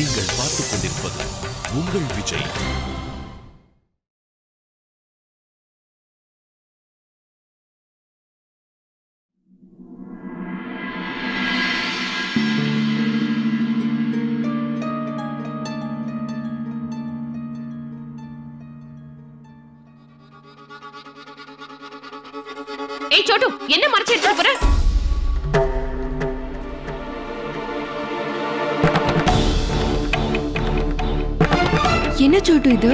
நீங்கள் பார்த்துக் கொண்டிருப்பது உங்கள் விஜய். ஏய் சோட்டு என்ன மறைச்சு எடுத்துட்டு போற? என்ன சோட்டு இது?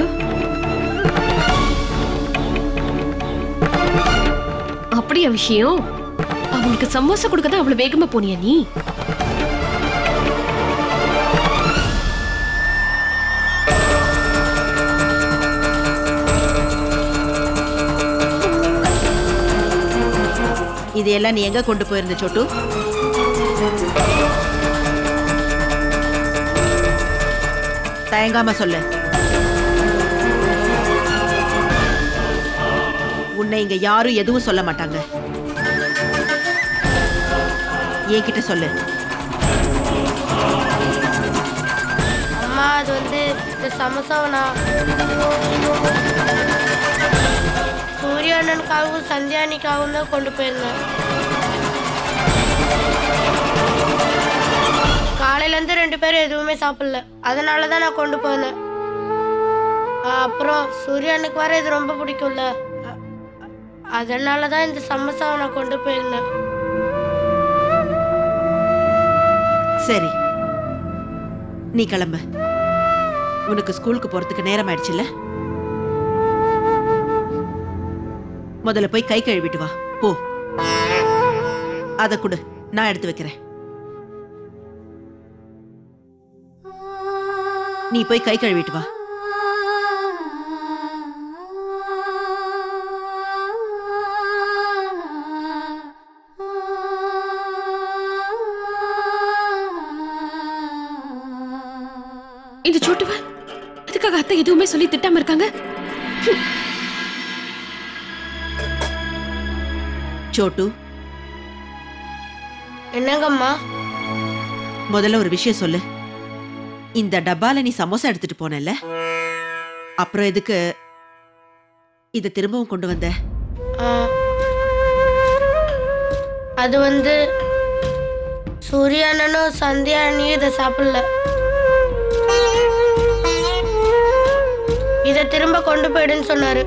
அப்படியா விஷயம்? அவங்களுக்கு சமோசா கொடுக்க தான் அவ்வளவு வேகமா போனியா நீ? இதையெல்லாம் நீ எங்க கொண்டு போயிருந்த சோட்டு? தயங்காம சொல்லு. உன்னை இங்க யாரும் எதுவும் சொல்ல மாட்டாங்க. என்கிட்ட சொல்லு. அம்மா அது வந்து இந்த சூரிய அண்ணனுக்காகவும் சந்தியானிக்காகவும் தான் கொண்டு போயிருந்தேன். காலையிலேருந்து ரெண்டு பேரும் எதுவுமே சாப்பிடல. அதனால தான் நான் கொண்டு போயிருந்தேன் அப்புறம் சூரிய வர இது ரொம்ப பிடிக்கும்ல. அதனால தான் இந்த சமோசாவை நான் கொண்டு போயிருந்தேன். சரி. நீ கிளம்பு. உனக்கு ஸ்கூலுக்கு போறதுக்கு நேரம் ஆயிடுச்சுல்ல முதல்ல போய் கை கழுவிட்டு வா. போ. அத கொடு. நான் எடுத்து வைக்கிறேன். நீ போய் கை கழுவிட்டு வா. எதுவுமே சொல்லி திட்டாம இருக்காங்க? சோட்டு. என்னங்கம்மா? முதல்ல ஒரு விஷயம் சொல்லு. இந்த டப்பால நீ சமோசா எடுத்துட்டு போனல அப்புறம் எதுக்கு இத திரும்பவும் கொண்டு வந்த. அது வந்து சூர்யா அண்ணனும் சந்தியா அண்ணியும் இதை சாப்பிடல. இதை திரும்ப கொண்டு போயிடுன்னு சொன்னாரு.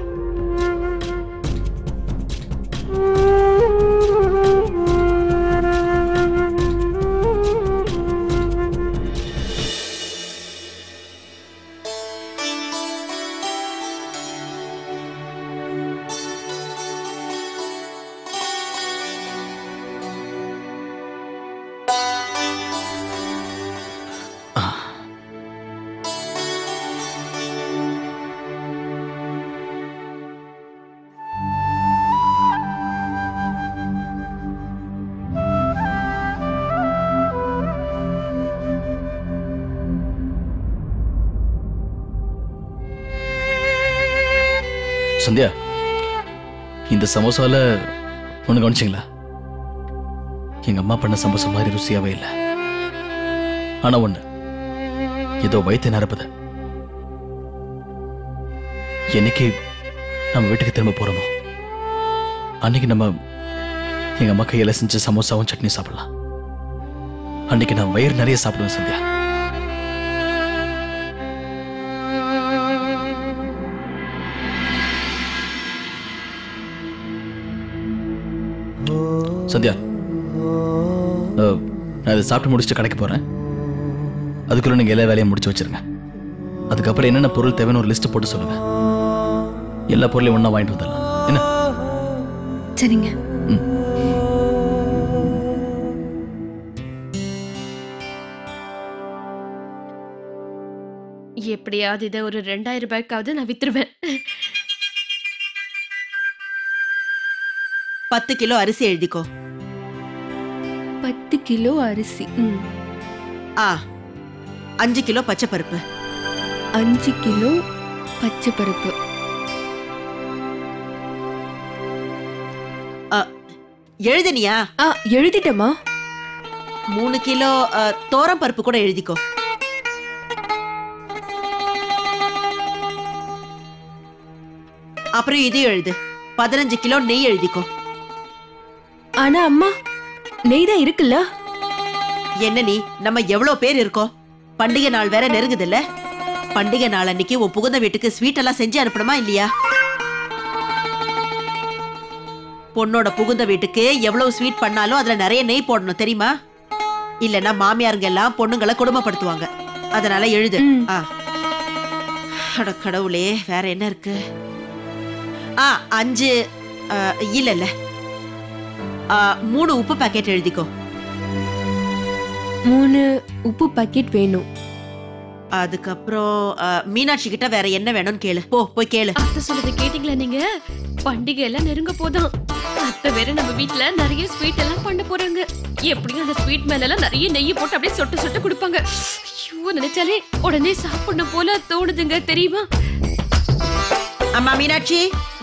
சந்தியா இந்த சமோசால ஒன்று கவனிச்சிங்களா? எங்க அம்மா பண்ண சமோசா மாதிரி ருசியாவே இல்லை. ஆனா ஒண்ணு ஏதோ வயிற்று நிரப்புது. என்னைக்கு நம்ம வீட்டுக்கு திரும்ப போகிறோமோ அன்னைக்கு நம்ம எங்க அம்மா கையில் செஞ்ச சமோசாவும் சட்னி சாப்பிடலாம். அன்னைக்கு நான் வயிறு நிறைய சாப்பிடுவேன் சந்தியா. சந்தியா நான் இதை சாப்பிட்டு முடிச்சுட்டு கடைக்கு போறேன். அதுக்குள்ள நீங்க எல்லா வேலையும் முடிச்சு வச்சிருங்க. அதுக்கப்புறம் என்னென்ன பொருள் தேவைன்னு ஒரு லிஸ்ட் போட்டு சொல்லுங்க. எல்லா பொருளையும் ஒண்ணா வாங்கிட்டு வந்துடலாம். என்ன? சரிங்க. எப்படியாவது இதை ஒரு ரெண்டாயிரம் ரூபாய்க்காவது நான் வித்துருவேன். பத்து கிலோ அரிசி எழுதிக்கோ. பத்து கிலோ அரிசி ம். ஆ அஞ்சு கிலோ பச்சை பருப்பு அஞ்சு கிலோ பச்சை பருப்பு எழுதுனியா? ஆ எழுதிட்டமா மூணு கிலோ தோரம் பருப்பு கூட எழுதிக்கோ. அப்புறம் இது எழுது. பதினஞ்சு கிலோ நெய் எழுதிக்கோ. ஆனா அம்மா நெய் தான் இருக்குல்ல? என்ன நீ? நம்ம எவ்வளவு பேர் இருக்கோம்? பண்டிகை நாள் வேற நெருங்குதுல்ல? பண்டிகை நாள் அன்னைக்கு உன் புகுந்த வீட்டுக்கு ஸ்வீட் எல்லாம் செஞ்சு அனுப்பணுமா இல்லையா? பொண்ணோட புகுந்த வீட்டுக்கு எவ்வளவு ஸ்வீட் பண்ணாலும் அதுல நிறைய நெய் போடணும் தெரியுமா? இல்லைன்னா மாமியாருங்க எல்லாம் பொண்ணுங்களை கொடுமைப்படுத்துவாங்க. அதனால எழுது. அட கடவுளே வேற என்ன இருக்கு? ஆ அஞ்சு இல்ல இல்ல. மூணு உப்பு பாக்கெட் எழுதிக்கோ. மூணு உப்பு பாக்கெட் வேணும். அதுக்கப்புறம் மீனாட்சி கிட்ட வேற என்ன வேணும்னு கேளு. போ போய் கேளு. அத்தை சொல்றது கேட்டீங்களா நீங்க? பண்டிகை எல்லாம் நெருங்க போதும். அத்தை வேற நம்ம வீட்ல நிறைய ஸ்வீட் எல்லாம் பண்ண போறாங்க. எப்படியும் அந்த ஸ்வீட் மேல எல்லாம் நிறைய நெய் போட்டு அப்படியே சொட்டு சொட்டு கொடுப்பாங்க. ஐயோ நினைச்சாலே உடனே சாப்பிடணும் போல தோணுதுங்க தெரியுமா? அம்மா மீனாட்சி.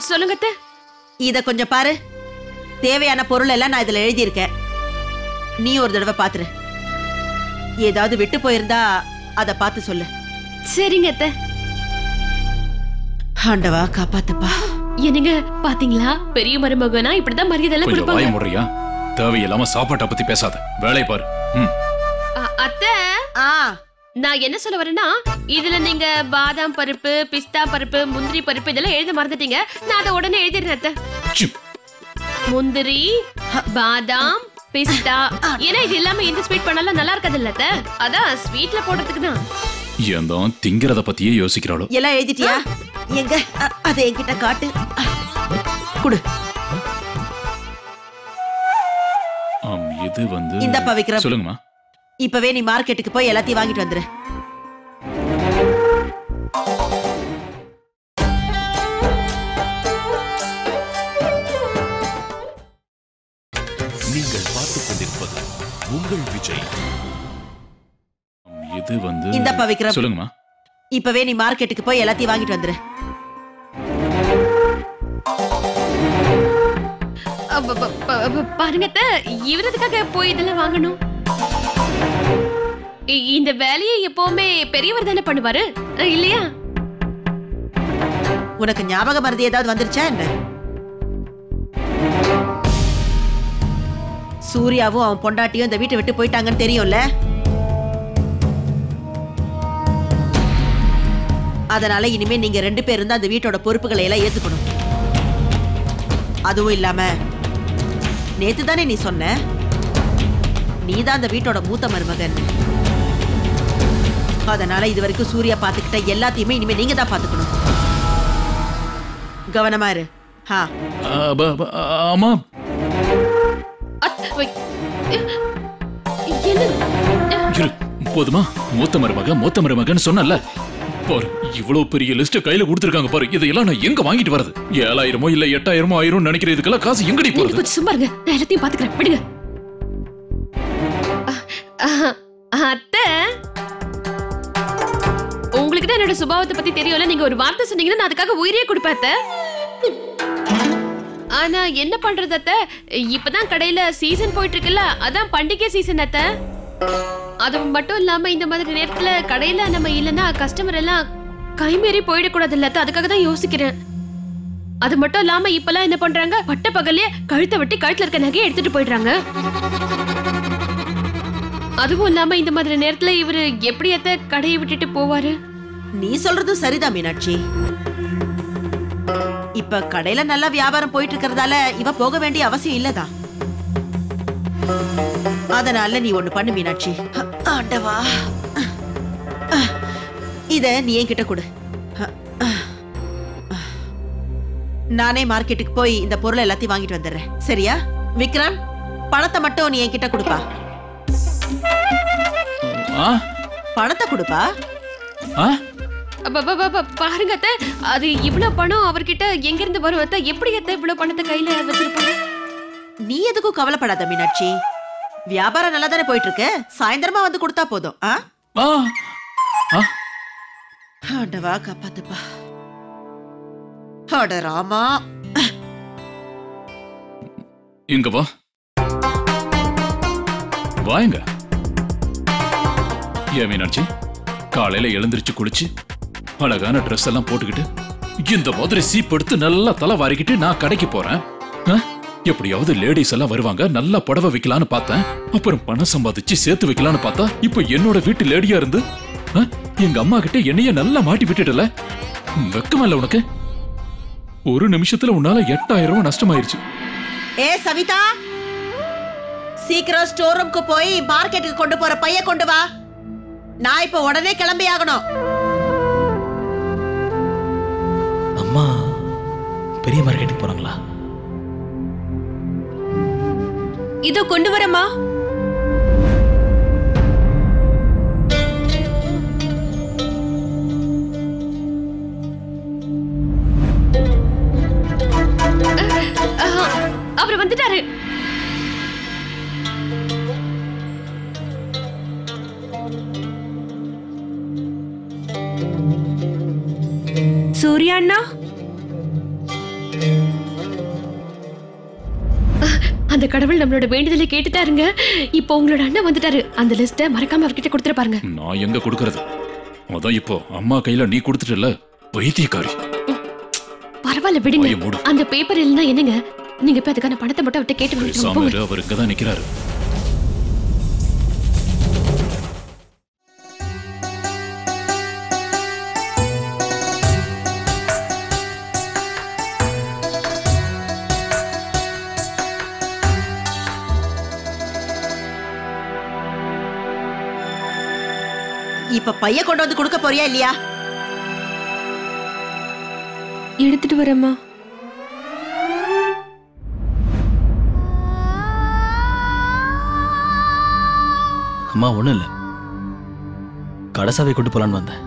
சொல்லுங்க அத்தை. இத கொஞ்சம் பாரு. தேவையான பொருள் எல்லாம் நான் இதுல எழுதியிருக்கேன். நீ ஒரு தடவை பாத்துரு. ஏதாவது விட்டு போயிருந்தா அத பார்த்து சொல்லு. சரிங்க அத்தை. ஆண்டவா காப்பாத்துப்பா. என்னங்க பாத்தீங்களா? பெரிய மருமகனா? இப்படிதான் மரியாதை எல்லாம் கொஞ்சம் வாய கொடுப்பாங்க முறையா தேவையில்லாம சாப்பாட்டை பத்தி பேசாத. வேலையை பாரு. ம். அ- அத்தை. ஆ. நான் என்ன சொல்ல வரேன்னா இதுல நீங்க பாதாம் பருப்பு பிஸ்தா பருப்பு முந்திரி பருப்பு இதெல்லாம் எழுத மறந்துட்டீங்க. நான் அதை உடனே எழுதிடுறேன் அத்தை. சி. முந்திரி பாதாம் பிஸ்தா. ஏன்னா இது இல்லாம எந்த ஸ்வீட் பண்ணாலும் நல்லா இருக்காது இல்ல அத்தை? அதான் ஸ்வீட்ல போடுறதுக்கு தான். ஏன் தான் திங்கிறத பத்தியே யோசிக்கிறாளோ. எல்லாம் எழுதிட்டியா? எங்க? அதை என்கிட்ட காட்டு. குடு. இது வந்து? இந்தப்பா விக்ரம். சொல்லுங்கம்மா. இப்பவே நீ மார்க்கெட்டுக்கு போய் எல்லாத்தையும் வாங்கிட்டு வந்துரு. இந்தப்பா விக்ரம். சொல்லுங்கம்மா. இப்பவே நீ மார்க்கெட்டுக்கு போய் எல்லாத்தையும் வாங்கிட்டு வந்துரு. அப்ப- ப- ப- ப- பாருங்க அத்தை இவரதுக்காக போய் இதெல்லாம் வாங்கணும். இ- இந்த வேலையை எப்பவுமே பெரியவர் தானே பண்ணுவாரு அஹ், இல்லையா? உனக்கு ஞாபக மருதி ஏதாவது வந்துருச்சா என்ன? சூர்யாவும் அவன் பொண்டாட்டியும் இந்த வீட்டை விட்டு போயிட்டாங்கன்னு தெரியும்ல? அதனால இனிமே நீங்க ரெண்டு பேரும் தான் அந்த வீட்டோட பொறுப்புகளை எல்லாம் ஏத்துக்கணும். அதுவும் இல்லாம நேத்து தானே நீ சொன்ன? நீ தான் அந்த வீட்டோட மூத்த மருமகன். அதனால இது வரைக்கும் சூர்யா பாத்துக்கிட்ட எல்லாத்தையுமே இனிமே நீங்க தான் பாத்துக்கணும். கவனமா இரு. ஹா. ஆமா. போதுமா? மூத்த மருமக மூத்த மருமகன்னு சொன்னல பாரு இவ்வளவு பெரிய லிஸ்ட் கையில கொடுத்திருக்காங்க பாரு. இதெல்லாம் நான் எங்க வாங்கிட்டு வரது ஏழாயிரமோ இல்ல எட்டாயிரமோ ஆயிரம் நினைக்கிற இதுக்கெல்லாம் காசு எங்கடி போறது? கொஞ்சம் சும்மா இருங்க. நான் எல்லாத்தையும் பாத்துக்கிறேன். விடுங்க. அத்தை. உங்களுக்கு தான் என்னோட சுபாவத்தை பத்தி தெரியும்ல. நீங்க ஒரு வார்த்தை சொன்னீங்கன்னா நான் அதுக்காக உயிரே கொடுப்பேன். ஆனா என்ன பண்றது அத்தை? இப்பதான் கடையில சீசன் போயிட்டு இருக்குல்ல. அதான் பண்டிகை சீசன் அத்தை. அது மட்டும் இல்லாம இந்த மாதிரி நேரத்துல கடையில நம்ம இல்லைன்னா கஸ்டமர் எல்லாம் கைமீறி போயிடக்கூடாது இல்ல அதுக்காக தான் யோசிக்கிறேன். அது மட்டும் இல்லாம இப்பெல்லாம் என்ன பண்றாங்க? பட்ட பகல்லே கழுத்தை வெட்டி கழுத்துல இருக்க நகையை எடுத்துட்டு போயிடுறாங்க. அதுவும் இல்லாம இந்த மாதிரி நேரத்துல இவரு எப்படி அத்த கடையை விட்டுட்டு போவாரு? நீ சொல்றதும் சரிதான் மீனாட்சி. இப்ப கடையில நல்லா வியாபாரம் போயிட்டு இருக்கிறதால இவ போக வேண்டிய அவசியம் இல்லதான். அதனால நீ ஒண்ணு பண்ணு மீனாட்சி. ஆண்டவா. இத நீ என்கிட்ட கொடு. நானே மார்க்கெட்டுக்கு போய் இந்த பொருள் எல்லாத்தையும் வாங்கிட்டு வந்துடுறேன். சரியா? விக்ரம் பணத்தை மட்டும் நீ என்கிட்ட கொடுப்பா. பணத்தை கொடுப்பா? பாருங்க அத்த. அது இவ்வளவு பணம் அவர்கிட்ட எங்க இருந்து வரும் அத்த? எப்படி அத்த இவ்வளவு பணத்தை கையில வச்சிருப்பாங்க? நீ எதுக்கும் கவலைப்படாத மீனாட்சி. வியாபாரம் நல்லா தானே போயிட்டு இருக்கு சாயந்தரமா வந்து கொடுத்தா போதும். ஆ? ஆ. ஆ. ஆண்டவா காப்பாத்துப்பா. அட ராமா. இங்க வா. வாங்க ஏன் மீனாட்சி காலையில எழுந்திருச்சு குளிச்சு அழகான ட்ரெஸ் எல்லாம் போட்டுக்கிட்டு இந்த மாதிரி சீப் எடுத்து நல்லா தலை வாரிக்கிட்டு நான் கடைக்கு போறேன். ஆ? எப்படியாவது லேடிஸ் எல்லாம் வருவாங்க நல்லா புடவை வைக்கலான்னு பார்த்தேன். அப்புறம் பணம் சம்பாதிச்சு சேர்த்து வைக்கலான்னு பார்த்தா இப்போ என்னோட வீட்டு லேடியா இருந்து ஆ? எங்க அம்மா கிட்ட என்னைய நல்லா மாட்டி விட்டுட்டல. வெக்கமா இல்ல உனக்கு? ஒரு நிமிஷத்துல உன்னால எட்டாயிரம் ரூபாய் நஷ்டமாயிருச்சு. ஏ சவிதா! சீக்கிரம் ஸ்டோர் ரூம்க்கு போய் மார்க்கெட்டுக்கு கொண்டு போற பைய கொண்டு வா. நான் இப்ப உடனே கிளம்பி ஆகணும். அம்மா பெரிய மார்க்கெட்டுக்கு போறாங்களா? இதோ கொண்டு வரமா அவர் வந்துட்டாரு. சூர்யா அண்ணா? அந்த கடவுள் நம்மளோட வேண்டுதலை கேட்டுட்டாருங்க. இப்போ உங்களோட அண்ணன் வந்துட்டாரு. அந்த லிஸ்ட்டை மறக்காம அவர்கிட்ட கொடுத்துட்டு பாருங்க. நான் எங்க கொடுக்கறது? அதான் இப்போ அம்மா கையில நீ கொடுத்துட்டல வைத்தியக்காரி. பரவாயில்ல விடுங்க. அந்த பேப்பர் இல்லைன்னா என்னங்க? நீங்க இப்ப அதுக்கான பணத்தை மட்டும் அவர்கிட்ட கேட்டு அவர் இங்கதான் நிக்கிறாரு. இப்ப பைய கொண்டு வந்து கொடுக்க போறியா இல்லையா? எடுத்துட்டு வரேம்மா. அம்மா ஒண்ணும் இல்ல. கடைசாவை கொண்டு போலான்னு வந்தேன்.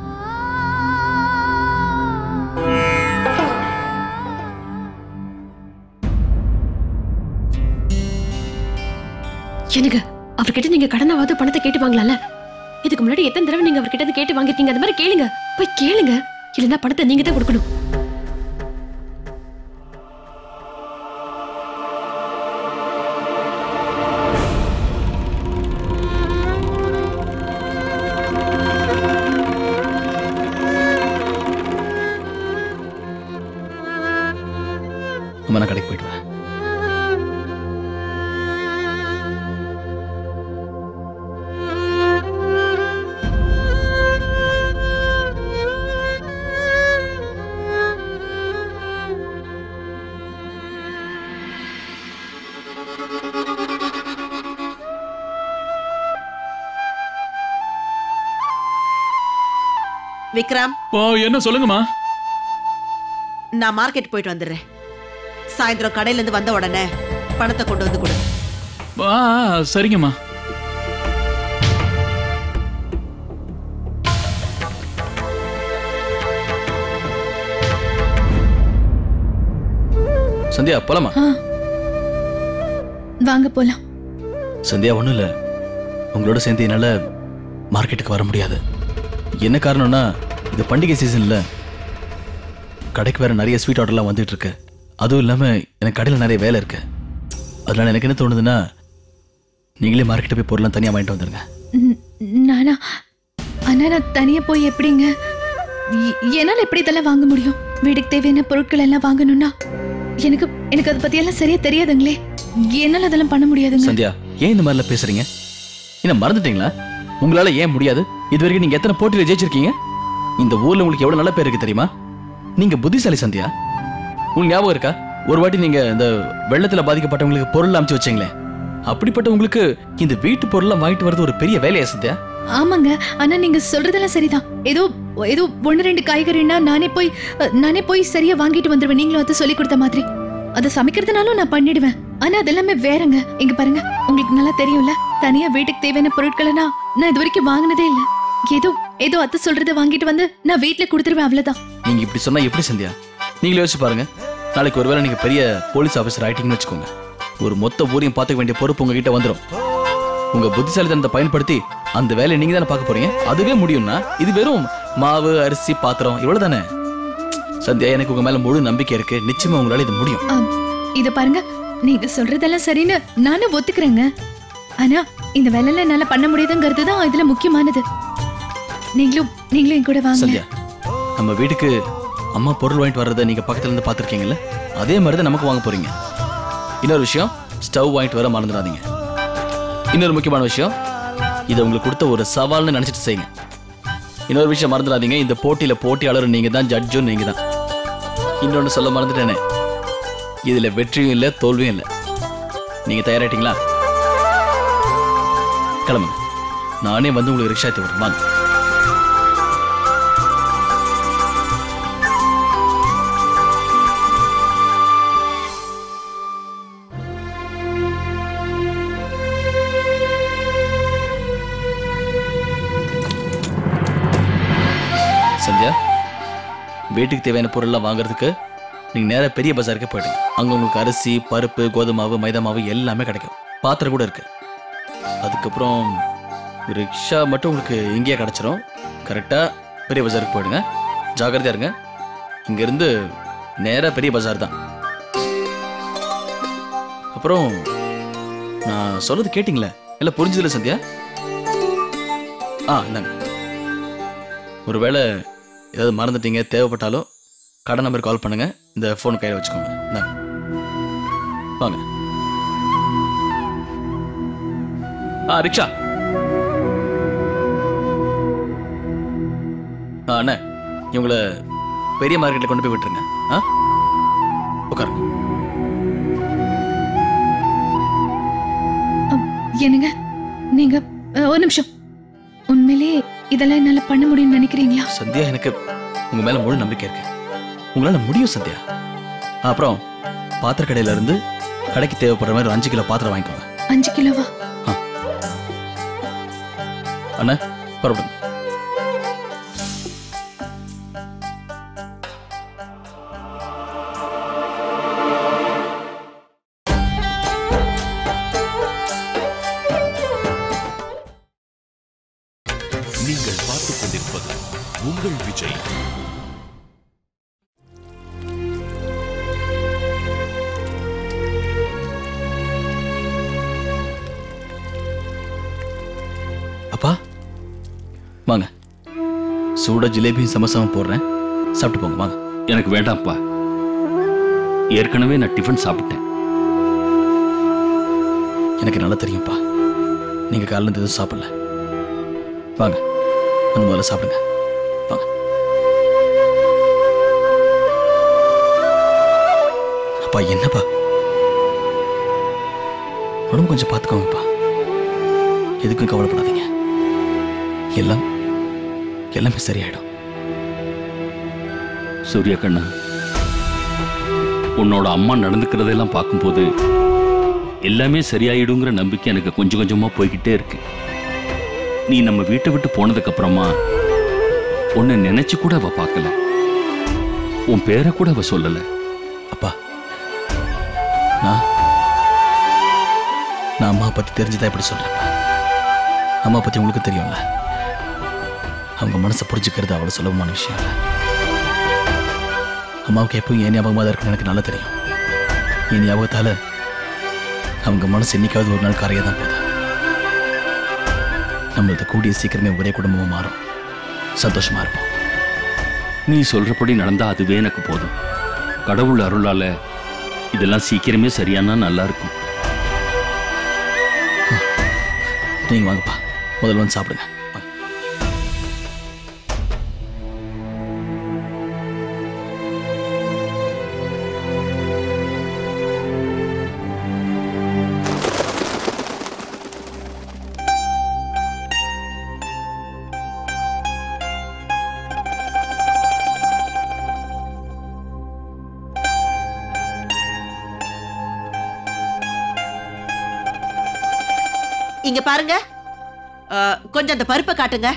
எனக்கு அவர்கிட்ட நீங்க கடனாவது பணத்தை கேட்டு வாங்கலாம்ல? இதுக்கு முன்னாடி எத்தனை தடவை நீங்க அவர்கிட்ட இருந்து கேட்டு வாங்கிருக்கீங்க அந்த மாதிரி கேளுங்க. போய் கேளுங்க. இல்லைன்னா பணத்தை நீங்க தான் கொடுக்கணும். விக்ரம். ஓ என்ன சொல்லுங்கம்மா. நான் மார்க்கெட் போயிட்டு வந்துடுறேன். சாயந்தரம் கடையில இருந்து வந்த உடனே பணத்தை கொண்டு வந்து கொடு. சரிங்கம்மா. சந்தியா போலாமா? வாங்க போலாம். சந்தியா ஒண்ணும் இல்ல. உங்களோட சேர்ந்து என்னால மார்க்கெட்டுக்கு வர முடியாது. என்ன காரணம்னா இது பண்டிகை சீசன்ல கடைக்கு வேற நிறைய ஸ்வீட் ஆர்டர்லாம் வந்துட்டு இருக்கு அதுவும் இல்லாம எனக்கு கடையில் நிறைய வேலை இருக்கு. அதனால எனக்கு என்ன தோணுதுன்னா நீங்களே மார்க்கெட்டு போய் பொருள்லாம் தனியாக வாங்கிட்டு வந்துருங்க. ம், நானா? ஆனா நான் தனியா போய் எப்படிங்க? என்னால எப்படி இதெல்லாம் வாங்க முடியும்? வீட்டுக்கு தேவையான பொருட்கள் எல்லாம் வாங்கணும்னா? எனக்கு எனக்கு அதை பத்தி எல்லாம் சரியா தெரியாதுங்களே. என்னால அதெல்லாம் பண்ண முடியாதுங்க. சந்தியா ஏன் இந்த மாதிரிலாம் பேசுறீங்க? என்ன மறந்துட்டீங்களா? உங்களால ஏன் முடியாது? இது வரைக்கும் நீங்க எத்தனை போட்டியில ஜெயிச்சிருக்கீங்க? இந்த ஊர்ல உங்களுக்கு எவ்வளவு நல்ல பேர் இருக்கு தெரியுமா? நீங்க புத்திசாலி சந்தியா? உங்களுக்கு ஞாபகம் இருக்கா? ஒரு வாட்டி நீங்க இந்த வெள்ளத்துல பாதிக்கப்பட்டவங்களுக்கு பொருள் அமைச்சு வச்சீங்களே. அப்படிப்பட்ட உங்களுக்கு இந்த வீட்டு பொருள்லாம் வாங்கிட்டு வரது ஒரு பெரிய வேலையா சந்தியா? ஆமாங்க. ஆனா நீங்க சொல்றதெல்லாம் சரிதான். ஏதோ ஏதோ ஒன்னு ரெண்டு காய்கறினா நானே போய் நானே போய் சரியா வாங்கிட்டு வந்துருவேன். நீங்களும் அதை சொல்லி கொடுத்த மாதிரி. அதை சமைக்கிறதுனாலும் நான் பண்ணிடுவேன். ஆனா அதெல்லாமே வேறங்க. இங்க பாருங்க. உங்களுக்கு நல்லா தெரியும்ல? தனியா வீட்டுக்கு தேவையான பொருட்களை நான் இது வரைக்கும் வாங்கினதே இல்லை. ஏதோ ஏதோ அத்தை சொல்றதை வாங்கிட்டு வந்து நான் வீட்ல கொடுத்துருவேன் அவ்வளவுதான். நீங்க இப்படி சொன்னா எப்படி சந்தியா? நீங்களே யோசிச்சு பாருங்க. நாளைக்கு ஒருவேளை நீங்க பெரிய போலீஸ் ஆபீசர் ஆயிட்டீங்கன்னு வச்சுக்கோங்க. ஒரு மொத்த ஊரையும் பார்த்துக்க வேண்டிய பொறுப்பு உங்ககிட்ட வந்துடும் உங்க புத்திசாலித்தனத்தை பயன்படுத்தி அந்த வேலையை நீங்க தானே பார்க்க போறீங்க? அதுவே முடியும்னா இது வெறும் மாவு அரிசி பாத்திரம் இவ்வளவுதானே? சந்தியா எனக்கு உங்க மேல முழு நம்பிக்கை இருக்கு. நிச்சயமா உங்களால இது முடியும். இத பாருங்க. நீங்க சொல்றதெல்லாம் சரின்னு நானும் ஒத்துக்கிறேங்க. ஆனா இந்த வேலையில என்னால பண்ண முடியுதுங்கிறது தான் இதுல முக்கியமானது. நீங்களும் நீங்களும் என் கூட வாங்க. சந்தியா நம்ம வீட்டுக்கு அம்மா பொருள் வாங்கிட்டு வர்றதை நீங்க பக்கத்துல இருந்து பார்த்துருக்கீங்கல்ல? அதே மாதிரி தான் நமக்கு வாங்க போறீங்க. இன்னொரு விஷயம் ஸ்டவ் வாங்கிட்டு வர மறந்துடாதீங்க. இன்னொரு முக்கியமான விஷயம் இதை உங்களுக்கு கொடுத்த ஒரு சவால்னு நினைச்சிட்டு செய்யுங்க. இன்னொரு விஷயம் மறந்துடாதீங்க இந்த போட்டியில போட்டியாளர் நீங்க தான் ஜட்ஜும் நீங்க தான் இன்னொன்னு சொல்ல மறந்துட்டேனே இதுல வெற்றியும் இல்லை தோல்வியும் இல்லை. நீங்க தயாராயிட்டீங்களா? கிளம்புங்க. நானே வந்து உங்களுக்கு ரிக்ஷா ஏற்றி வாங்க. வீட்டுக்கு தேவையான பொருள்லாம் வாங்குறதுக்கு நீங்கள் நேராக பெரிய பஜாருக்கு போயிடுங்க. அங்கே உங்களுக்கு அரிசி பருப்பு கோதுமை மாவு மைதா மாவு எல்லாமே கிடைக்கும். பாத்திரம் கூட இருக்குது அதுக்கப்புறம் ரிக்ஷா மட்டும் உங்களுக்கு இங்கேயே கிடச்சிரும். கரெக்டாக பெரிய பஜாருக்கு போயிடுங்க. ஜாக்கிரதையாக இருங்க. இங்கேருந்து நேராக பெரிய பஜார் தான். அப்புறம் நான் சொல்கிறது கேட்டிங்களே? எல்லாம் புரிஞ்சதில்ல சந்தியா? ஆ இந்தாங்க. ஒருவேளை ஏதாவது மறந்துட்டீங்க தேவைப்பட்டாலும் கடை நம்பர் கால் பண்ணுங்க. இந்த ஃபோன் கையில் வச்சுக்கோங்க. இந்தாங்க வாங்க. ஆ ரிக்ஷா. ஆ அண்ணே இவங்கள பெரிய மார்க்கெட்டில் கொண்டு போய் விட்டுருங்க. ஆ? உட்காருங்க. என்னங்க? நீங்க ஒரு நிமிஷம். உண்மையிலேயே இதெல்லாம் என்னால பண்ண முடியும்னு நினைக்கிறீங்களா? சந்தியா எனக்கு உங்க மேல முழு நம்பிக்கை இருக்கு. உங்களால முடியும் சந்தியா. அப்புறம் பாத்திர கடையில இருந்து கடைக்கு தேவைப்படுற மாதிரி அஞ்சு கிலோ பாத்திரம் வாங்கிக்கோங்க. அஞ்சு கிலோவா? அண்ணா புறப்படுங்க. சூட ஜிலேபியும் சமோசாவும் போடுறேன். சாப்பிட்டு போங்க வாங்க. எனக்கு வேண்டாம்ப்பா. ஏற்கனவே நான் டிஃபன் சாப்பிட்டேன். எனக்கு நல்லா தெரியும்ப்பா. நீங்க காலைல இருந்து எதுவும் சாப்பிடல. வாங்க வந்து முதல்ல சாப்பிடுங்க. வாங்க. அப்பா என்னப்பா? உடம்பு கொஞ்சம் பார்த்துக்கோங்கப்பா. எதுக்கும் கவலைப்படாதீங்க. எல்லாம் எல்லாமே சரியாயிடும். சூர்யா கண்ணா உன்னோட அம்மா நடந்துக்கிறதெல்லாம் பார்க்கும்போது எல்லாமே சரியாயிடுங்கிற நம்பிக்கை எனக்கு கொஞ்சம் கொஞ்சமா போய்கிட்டே இருக்கு. நீ நம்ம வீட்டை விட்டு போனதுக்கு அப்புறமா உன்னை நினைச்சு கூட அவ பார்க்கல. உன் பேரை கூட அவ சொல்லல. அப்பா நான் நான் அம்மா பத்தி தெரிஞ்சுதான் இப்படி சொல்கிறேன் அம்மா பத்தி உங்களுக்கு தெரியும்ல. அவங்க மனசை புரிஞ்சுக்கிறது அவ்வளவு சுலபமான விஷயம் இல்ல. அம்மாவுக்கு எப்பவும் என் ஞாபகமாக தான் இருக்குன்னு எனக்கு நல்லா தெரியும். என் ஞாபகத்தால அவங்க மனசு என்னைக்காவது ஒரு நாள் கரைய தான் போகுது. நம்மளது கூடிய சீக்கிரமே ஒரே குடும்பமா மாறும். சந்தோஷமா இருப்போம். நீ சொல்றபடி நடந்தா அதுவே எனக்கு போதும். கடவுள் அருளால இதெல்லாம் சீக்கிரமே சரியானா நல்லா இருக்கும். நீங்க வாங்கப்பா. முதல்ல வந்து சாப்பிடுங்க. பாருங்க. கொஞ்சம் அந்த பருப்பை காட்டுங்க.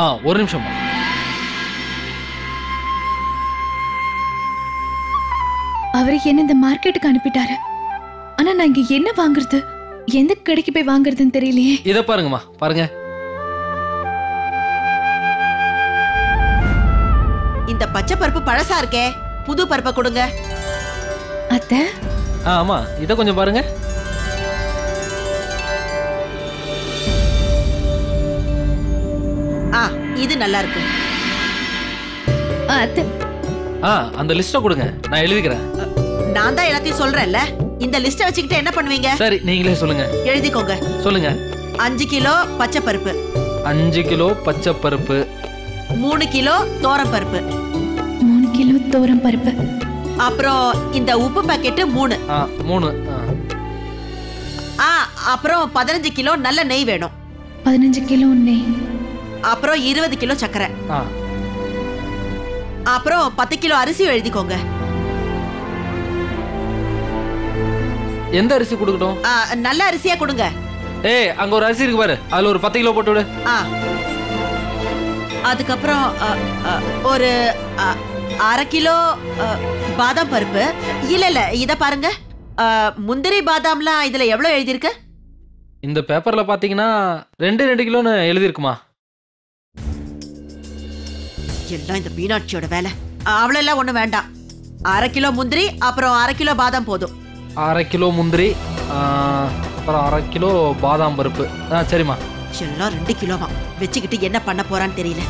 ஆ ஒரு நிமிஷம். அவரு என்ன இந்த மார்க்கெட்டுக்கு அனுப்பிட்டாரு. ஆனா நான் இங்க என்ன வாங்குறது? எந்த கடைக்கு போய் வாங்குறதுன்னு தெரியலையே. இதை பாருங்கம்மா பாருங்க. இந்த பச்சை பருப்பு பழசா இருக்கே. புது பருப்பை கொடுங்க. அத்தை? ஆமா இதை கொஞ்சம் பாருங்க. இது நல்லா இருக்கு அத்தை. ஆ அந்த லிஸ்ட்டை கொடுங்க. நான் எழுதிக்கிறேன். நான் தான் எல்லாத்தையும் சொல்றேன்ல. இந்த லிஸ்ட்டை வச்சுக்கிட்டு என்ன பண்ணுவீங்க? சரி நீங்களே சொல்லுங்க. எழுதிக்கோங்க. சொல்லுங்க. அஞ்சு கிலோ பச்சை பருப்பு அஞ்சு கிலோ பச்சை பருப்பு மூணு கிலோ தோரம் பருப்பு மூணு கிலோ தோரம் பருப்பு அப்புறம் இந்த உப்பு பாக்கெட்டு மூணு. ஆ மூணு. ஆ. ஆ அப்புறம் பதினஞ்சு கிலோ நல்ல நெய் வேணும். பதினஞ்சு கிலோ நெய். அப்புறம் இருபது கிலோ சர்க்கரை ஆ. அப்புறம் பத்து கிலோ அரிசி எழுதிக்கோங்க. எந்த அரிசி கொடுக்கட்டும்? நல்ல அரிசியா கொடுங்க. ஏய் அங்க ஒரு அரிசி இருக்கு பாரு. அதுல ஒரு பத்து கிலோ போட்டு விடு. ஆ. அதுக்கப்புறம் ஒரு அரை கிலோ பாதாம் பருப்பு. இல்ல இல்ல இத பாருங்க. முந்திரி பாதாம்லாம் இதுல எவ்வளவு எழுதியிருக்கு? இந்த பேப்பர்ல பாத்தீங்கன்னா ரெண்டு ரெண்டு கிலோன்னு எழுதியிருக்குமா? எல்லாம் இந்த மீனாட்சியோட வேலை. அவ்வளவு எல்லாம் ஒண்ணும் வேண்டாம். அரை கிலோ முந்திரி அப்புறம் அரை கிலோ பாதாம் போதும். அரை கிலோ முந்திரி அப்புறம் அரை கிலோ பாதாம் பருப்பு. ஆ சரிம்மா. எல்லாம் ரெண்டு கிலோவா? வச்சுக்கிட்டு என்ன பண்ண போறான்னு தெரியல.